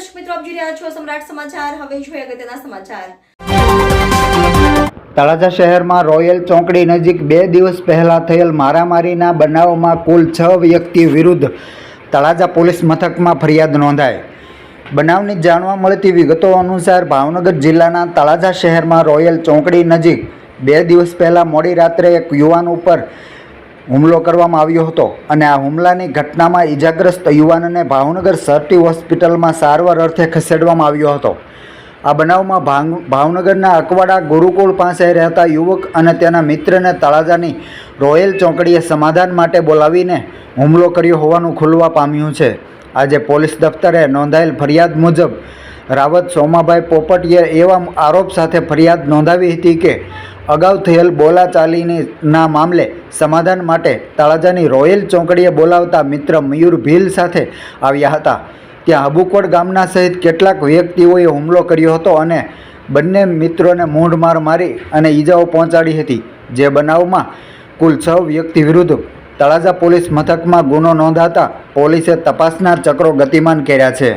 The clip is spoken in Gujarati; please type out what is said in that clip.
દર્શક મિત્રો, આપ જોઈ રહ્યા છો સમ્રાટ સમાચાર. હવે જોઈએ અગત્યના સમાચાર. તળાજા શહેરમાં રોયલ ચોકડી નજીક બે દિવસ પહેલાં થયેલ મારામારીના બનાવમાં કુલ છ વ્યક્તિ વિરુદ્ધ તળાજા પોલીસ મથકમાં ફરિયાદ નોંધાઈ. બનાવની જાણવા મળતી વિગતો અનુસાર ભાવનગર જિલ્લાના તળાજા શહેરમાં રોયલ ચોકડી નજીક બે દિવસ પહેલાં મોડી રાત્રે એક યુવાન ઉપર હુમલો કરવામાં આવ્યો હતો અને આ હુમલાની ઘટનામાં ઈજાગ્રસ્ત યુવાનને ભાવનગર સરટી હોસ્પિટલમાં સારવાર અર્થે ખસેડવામાં આવ્યો હતો. આ બનાવમાં ભાવનગરના અકવાડા ગુરુકુળ પાસે રહેતા યુવક અને તેના મિત્રને તળાજાની રોયલ ચોકડીએ સમાધાન માટે બોલાવીને હુમલો કર્યો હોવાનું ખુલવા પામ્યું છે. આજે પોલીસ દફતરે નોંધાયેલ ફરિયાદ મુજબ રાવત સોમાભાઈ પોપટીએ એવા આરોપ સાથે ફરિયાદ નોંધાવી હતી કે અગાઉ થયેલ બોલાચાલીના મામલે સમાધાન માટે તળાજાની રોયલ ચોકડીએ બોલાવતા મિત્ર મયુર ભીલ સાથે આવ્યા હતા. ત્યાં હબુકોટ ગામના સહિત કેટલાક વ્યક્તિઓએ હુમલો કર્યો હતો અને બંને મિત્રોને મૂંઢમાર મારી અને ઈજાઓ પહોંચાડી હતી, જે બનાવમાં કુલ છ વ્યક્તિ વિરુદ્ધ તળાજા પોલીસ મથકમાં ગુનો નોંધાતા પોલીસે તપાસના ચક્રો ગતિમાન કર્યા છે.